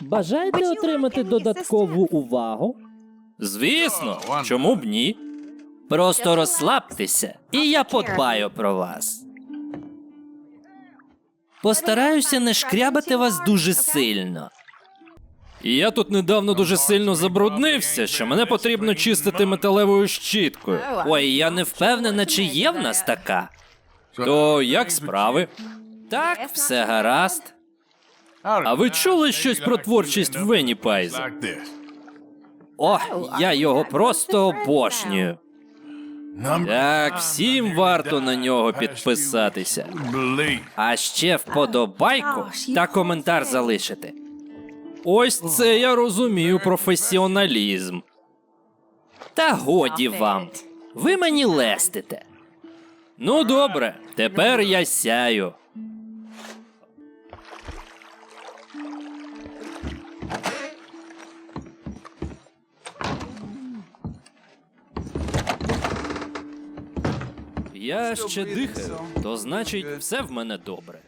Бажаєте отримати додаткову увагу? Звісно, чому б ні? Просто розслабтеся, і я подбаю про вас. Постараюся не шкрябати вас дуже сильно. І я тут недавно дуже сильно забруднився, що мене потрібно чистити металевою щіткою. Ой, я не впевнена, чи є в нас така. То як справи? Так, все гаразд. А ви чули щось про творчість Венніпайза? О, я його просто обожнюю. Так, всім варто на нього підписатися. А ще вподобайку та коментар залишити. Ось це я розумію професіоналізм. Та годі вам. Ви мені лестите. Ну добре, тепер я сяю. Я ще дихаю, то значить, все в мене добре.